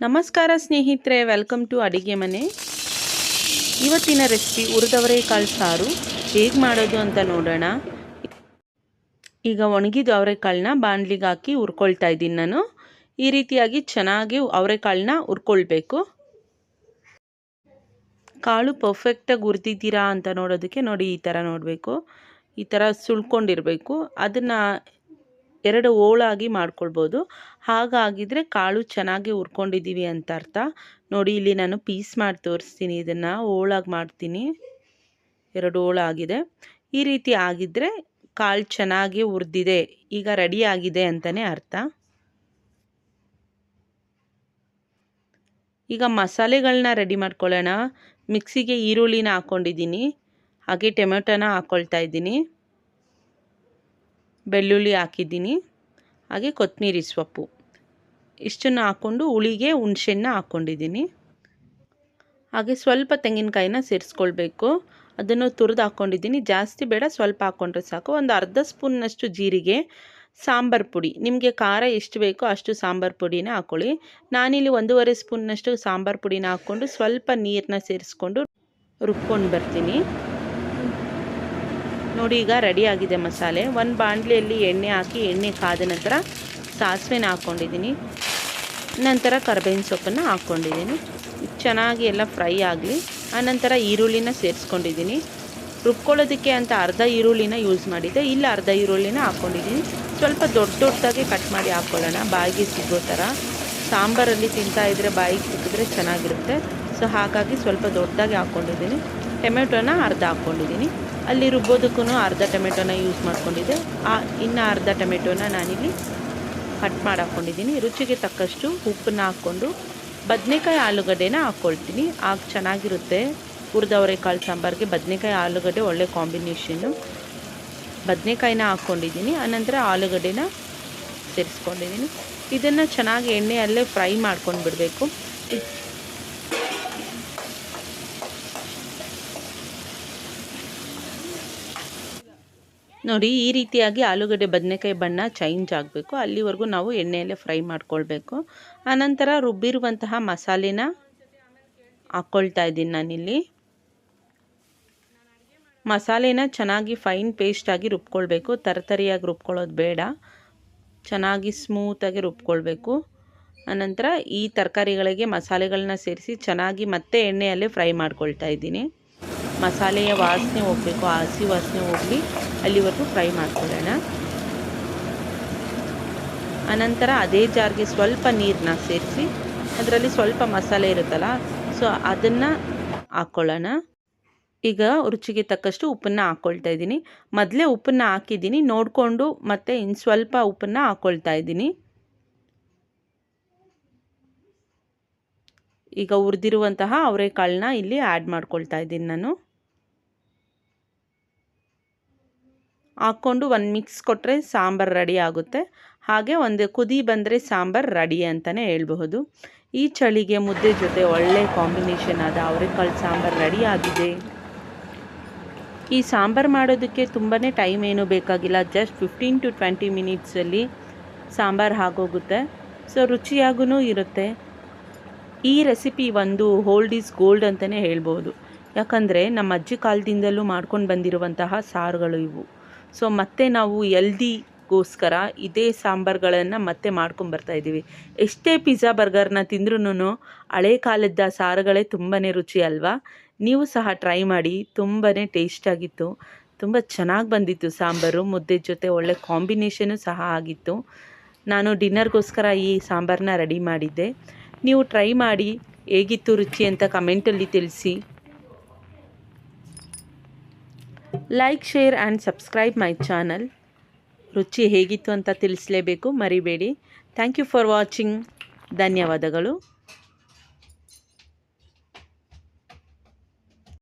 ನಮಸ್ಕಾರ ಸ್ನೇಹಿತರೆ welcome to ಅಡಿಗೆ ಮನೆ. ಇವತ್ತಿನ ರೆಸಿಪಿ ಕಾಳು ಸಾರು. ಹೇಗೆ ಮಾಡೋದು ಅಂತ ನೋಡೋಣ. ಈಗ ಒಣಗಿದ ಅವರೆಕಾಳನ್ನ ಬಾಣಲಿಗೆ ಹಾಕಿ ಹುರ್ಕೊಳ್ತಾ ಇದ್ದೀನಿ ನಾನು. ಈ ರೀತಿಯಾಗಿ ಚೆನ್ನಾಗಿ ಅವರೆಕಾಳನ್ನ ಹುರ್ಕೊಳ್ಬೇಕು. ಕಾಳು ಪರ್ಫೆಕ್ಟಾಗಿ ಹುರಿದಿದ್ದೀರಾ ಅಂತ ನೋಡೋದಕ್ಕೆ ನೋಡಿ ಈ ಥರ ನೋಡಬೇಕು. ಈ ಥರ ಸುಳ್ಕೊಂಡಿರಬೇಕು. ಅದನ್ನು ಎರಡು ಓಳಾಗಿ ಮಾಡ್ಕೊಳ್ಬೋದು. ಹಾಗಾಗಿದ್ರೆ ಕಾಳು ಚೆನ್ನಾಗಿ ಉರ್ಕೊಂಡಿದ್ದೀವಿ ಅಂತ ಅರ್ಥ. ನೋಡಿ, ಇಲ್ಲಿ ನಾನು ಪೀಸ್ ಮಾಡಿ ತೋರಿಸ್ತೀನಿ. ಇದನ್ನು ಓಳಾಗಿ ಮಾಡ್ತೀನಿ. ಎರಡು ಓಳಾಗಿದೆ ಈ ರೀತಿ ಆಗಿದ್ದರೆ ಕಾಳು ಚೆನ್ನಾಗಿ ಹುರಿದಿದೆ. ಈಗ ರೆಡಿ ಆಗಿದೆ ಅಂತಲೇ ಅರ್ಥ. ಈಗ ಮಸಾಲೆಗಳನ್ನ ರೆಡಿ ಮಾಡ್ಕೊಳ್ಳೋಣ. ಮಿಕ್ಸಿಗೆ ಈರುಳ್ಳಿನ ಹಾಕ್ಕೊಂಡಿದ್ದೀನಿ. ಹಾಗೆ ಟೊಮೆಟೊನ ಹಾಕ್ಕೊಳ್ತಾ ಇದ್ದೀನಿ. ಬೆಳ್ಳುಳ್ಳಿ ಹಾಕಿದ್ದೀನಿ. ಹಾಗೆ ಕೊತ್ತಂಬರಿ ಸೊಪ್ಪು. ಇಷ್ಟನ್ನು ಹಾಕ್ಕೊಂಡು ಹುಳಿಗೆ ಹುಣ್ಸೆಣ್ಣ ಹಾಕ್ಕೊಂಡಿದ್ದೀನಿ ಹಾಗೆ ಸ್ವಲ್ಪ ತೆಂಗಿನಕಾಯಿನ ಸೇರಿಸ್ಕೊಳ್ಬೇಕು. ಅದನ್ನು ತುರಿದು ಹಾಕ್ಕೊಂಡಿದ್ದೀನಿ ಜಾಸ್ತಿ ಬೇಡ, ಸ್ವಲ್ಪ ಹಾಕ್ಕೊಂಡ್ರೆ ಸಾಕು. ಒಂದು ಅರ್ಧ ಸ್ಪೂನ್ನಷ್ಟು ಜೀರಿಗೆ, ಸಾಂಬಾರು ಪುಡಿ. ನಿಮಗೆ ಖಾರ ಎಷ್ಟು ಬೇಕೋ ಅಷ್ಟು ಸಾಂಬಾರು ಪುಡಿನ ಹಾಕ್ಕೊಳ್ಳಿ ನಾನಿಲ್ಲಿ ಒಂದೂವರೆ ಸ್ಪೂನ್ನಷ್ಟು ಸಾಂಬಾರು ಪುಡಿನ ಹಾಕ್ಕೊಂಡು ಸ್ವಲ್ಪ ನೀರನ್ನ ಸೇರಿಸ್ಕೊಂಡು ರುಬ್ಕೊಂಡು ಬರ್ತೀನಿ. ನೋಡಿ ಈಗ ರೆಡಿ ಆಗಿದೆ ಮಸಾಲೆ. ಒಂದು ಬಾಣಲೆಯಲ್ಲಿ ಎಣ್ಣೆ ಹಾಕಿ, ಎಣ್ಣೆ ಕಾದ ನಂತರ ಸಾಸಿವೆನ ಹಾಕ್ಕೊಂಡಿದ್ದೀನಿ ನಂತರ ಕರ್ಬೇವಿನ ಸೊಪ್ಪನ್ನು ಹಾಕ್ಕೊಂಡಿದ್ದೀನಿ ಚೆನ್ನಾಗಿ ಎಲ್ಲ ಫ್ರೈ ಆಗಲಿ. ಆನಂತರ ಈರುಳ್ಳಿನ ಸೇರಿಸ್ಕೊಂಡಿದ್ದೀನಿ. ರುಬ್ಕೊಳ್ಳೋದಕ್ಕೆ ಅಂತ ಅರ್ಧ ಈರುಳ್ಳಿನ ಯೂಸ್ ಮಾಡಿದ್ದೆ. ಇಲ್ಲ, ಅರ್ಧ ಈರುಳ್ಳಿನ ಹಾಕ್ಕೊಂಡಿದ್ದೀನಿ ಸ್ವಲ್ಪ ದೊಡ್ಡ ದೊಡ್ಡದಾಗಿ ಕಟ್ ಮಾಡಿ ಹಾಕ್ಕೊಳ್ಳೋಣ ಬಾಯಿಗೆ ಸಿಗೋ ಥರ ಸಾಂಬಾರಲ್ಲಿ ತಿಂತಾ ಇದ್ದರೆ ಬಾಯಿಗೆ ಸಿಕ್ಕಿದ್ರೆ ಚೆನ್ನಾಗಿರುತ್ತೆ. ಸೊ, ಹಾಗಾಗಿ ಸ್ವಲ್ಪ ದೊಡ್ಡದಾಗಿ ಹಾಕ್ಕೊಂಡಿದ್ದೀನಿ ಟೊಮೆಟೊನ ಅರ್ಧ ಹಾಕ್ಕೊಂಡಿದ್ದೀನಿ. ಅಲ್ಲಿ ರುಬ್ಬೋದಕ್ಕೂ ಅರ್ಧ ಟೊಮೆಟೊನ ಯೂಸ್ ಮಾಡ್ಕೊಂಡಿದ್ದೆ. ಆ, ಇನ್ನು ಅರ್ಧ ಟೊಮೆಟೊನ ನಾನಿಲ್ಲಿ ಕಟ್ ಮಾಡಿ ಹಾಕ್ಕೊಂಡಿದ್ದೀನಿ. ರುಚಿಗೆ ತಕ್ಕಷ್ಟು ಉಪ್ಪನ್ನ ಹಾಕ್ಕೊಂಡು ಬದನೆಕಾಯಿ ಆಲೂಗಡ್ಡೆನ ಹಾಕ್ಕೊಳ್ತೀನಿ ಆಗ ಚೆನ್ನಾಗಿರುತ್ತೆ ಕಾಳು ಸಾಂಬಾರಿಗೆ. ಬದನೆಕಾಯಿ ಆಲೂಗಡ್ಡೆ ಒಳ್ಳೆ ಕಾಂಬಿನೇಷನ್ನು ಬದನೆಕಾಯಿನ ಹಾಕ್ಕೊಂಡಿದ್ದೀನಿ. ಆನಂತರ ಆಲೂಗಡ್ಡೆನ ಸೇರಿಸ್ಕೊಂಡಿದ್ದೀನಿ. ಇದನ್ನು ಚೆನ್ನಾಗಿ ಎಣ್ಣೆಯಲ್ಲೇ ಫ್ರೈ ಮಾಡ್ಕೊಂಡು ಬಿಡಬೇಕು ನೋಡಿ, ಈ ರೀತಿಯಾಗಿ ಆಲೂಗಡ್ಡೆ ಬದನೆಕಾಯಿ ಬಣ್ಣ ಚೇಂಜ್ ಆಗಬೇಕು. ಅಲ್ಲಿವರೆಗೂ ನಾವು ಎಣ್ಣೆಯಲ್ಲೇ ಫ್ರೈ ಮಾಡ್ಕೊಳ್ಬೇಕು. ಆನಂತರ ರುಬ್ಬಿರುವಂತಹ ಮಸಾಲೆನ ಹಾಕ್ಕೊಳ್ತಾ ಇದ್ದೀನಿ ನಾನಿಲ್ಲಿ. ಮಸಾಲೆನ ಚೆನ್ನಾಗಿ ಫೈನ್ ಪೇಸ್ಟಾಗಿ ರುಬ್ಕೊಳ್ಬೇಕು. ತರತರಿಯಾಗಿ ರುಬ್ಕೊಳ್ಳೋದು ಬೇಡ. ಚೆನ್ನಾಗಿ ಸ್ಮೂತಾಗಿ ರುಬ್ಕೊಳ್ಬೇಕು. ಆನಂತರ ಈ ತರಕಾರಿಗಳಿಗೆ ಮಸಾಲೆಗಳನ್ನ ಸೇರಿಸಿ ಚೆನ್ನಾಗಿ ಮತ್ತೆ ಎಣ್ಣೆಯಲ್ಲೇ ಫ್ರೈ ಮಾಡ್ಕೊಳ್ತಾ ಇದ್ದೀನಿ. ಮಸಾಲೆಯ ವಾಸನೆ ಹೋಗಬೇಕು ಹಸಿ ವಾಸನೆ ಹೋಗಲಿ, ಅಲ್ಲಿವರೆಗೂ ಫ್ರೈ ಮಾಡ್ಕೊಳ್ಳೋಣ. ಆನಂತರ ಅದೇ ಜಾರ್ಗೆ ಸ್ವಲ್ಪ ನೀರನ್ನ ಸೇರಿಸಿ, ಅದರಲ್ಲಿ ಸ್ವಲ್ಪ ಮಸಾಲೆ ಇರುತ್ತಲ್ಲ, ಸೊ ಅದನ್ನು ಹಾಕ್ಕೊಳ್ಳೋಣ ಈಗ ರುಚಿಗೆ ತಕ್ಕಷ್ಟು ಉಪ್ಪನ್ನು ಹಾಕ್ಕೊಳ್ತಾ ಇದ್ದೀನಿ. ಮೊದಲೇ ಉಪ್ಪನ್ನು ಹಾಕಿದ್ದೀನಿ, ನೋಡಿಕೊಂಡು ಮತ್ತೆ ಇನ್ನು ಸ್ವಲ್ಪ ಉಪ್ಪನ್ನು ಹಾಕ್ಕೊಳ್ತಾ ಇದ್ದೀನಿ. ಈಗ ಹುರಿದಿರುವಂತಹ ಅವರೆಕಾಳನ್ನ ಇಲ್ಲಿ ಆ್ಯಡ್ ಮಾಡ್ಕೊಳ್ತಾ ಇದ್ದೀನಿ ನಾನು. ಹಾಕ್ಕೊಂಡು ಒಂದು ಮಿಕ್ಸ್ ಕೊಟ್ಟರೆ ಸಾಂಬಾರು ರೆಡಿ ಆಗುತ್ತೆ. ಹಾಗೆ ಒಂದು ಕುದಿ ಬಂದರೆ ಸಾಂಬಾರು ರೆಡಿ ಅಂತಲೇ ಹೇಳ್ಬಹುದು. ಈ ಚಳಿಗೆ ಮುದ್ದೆ ಜೊತೆ ಒಳ್ಳೆ ಕಾಂಬಿನೇಷನ್ ಆದ ಅವರೆಕಾಳು ಸಾಂಬಾರು ರೆಡಿ ಆಗಿದೆ. ಈ ಸಾಂಬಾರು ಮಾಡೋದಕ್ಕೆ ತುಂಬಾ ಟೈಮ್ ಏನೂ ಬೇಕಾಗಿಲ್ಲ. ಜಸ್ಟ್ ಫಿಫ್ಟೀನ್ ಟು ಟ್ವೆಂಟಿ ಮಿನಿಟ್ಸಲ್ಲಿ ಸಾಂಬಾರು ಆಗೋಗುತ್ತೆ. ಸೊ ರುಚಿಯಾಗೂ ಇರುತ್ತೆ. ಈ ರೆಸಿಪಿ ಒಂದು ಹೋಲ್ಡ್ ಈಸ್ ಗೋಲ್ಡ್ ಅಂತಲೇ ಹೇಳ್ಬೋದು ಯಾಕಂದರೆ ನಮ್ಮ ಅಜ್ಜಿ ಕಾಲದಿಂದಲೂ ಮಾಡ್ಕೊಂಡು ಬಂದಿರುವಂತಹ ಸಾರುಗಳು ಇವು. ಸೊ ಮತ್ತೆ ನಾವು ಎಲ್ದಿಗೋಸ್ಕರ ಇದೇ ಸಾಂಬಾರುಗಳನ್ನು ಮತ್ತೆ ಮಾಡ್ಕೊಂಬರ್ತಾ ಇದ್ದೀವಿ. ಎಷ್ಟೇ ಪಿಜ್ಜಾ ಬರ್ಗರ್ನ ತಿಂದ್ರೂ ಹಳೆ ಕಾಲದ ಸಾರುಗಳೇ ತುಂಬಾ ರುಚಿ ಅಲ್ವಾ? ನೀವು ಸಹ ಟ್ರೈ ಮಾಡಿ ತುಂಬಾ ಟೇಸ್ಟಾಗಿತ್ತು ತುಂಬ ಚೆನ್ನಾಗಿ ಬಂದಿತ್ತು ಸಾಂಬಾರು, ಮುದ್ದೆ ಜೊತೆ ಒಳ್ಳೆ ಕಾಂಬಿನೇಷನು ಸಹ ಆಗಿತ್ತು. ನಾನು ಡಿನ್ನರ್ಗೋಸ್ಕರ ಈ ಸಾಂಬಾರನ್ನ ರೆಡಿ ಮಾಡಿದ್ದೆ. ನೀವು ಟ್ರೈ ಮಾಡಿ, ಹೇಗಿತ್ತು ರುಚಿ ಅಂತ ಕಮೆಂಟಲ್ಲಿ ತಿಳಿಸಿ. Like share and subscribe my channel ರುಚಿ ಹೇಗಿತ್ತು ಅಂತ ತಿಳಿಸಲೇಬೇಕು, ಮರಿಬೇಡಿ. ಥ್ಯಾಂಕ್ ಯು ಫಾರ್ ವಾಚಿಂಗ್ ಧನ್ಯವಾದಗಳು.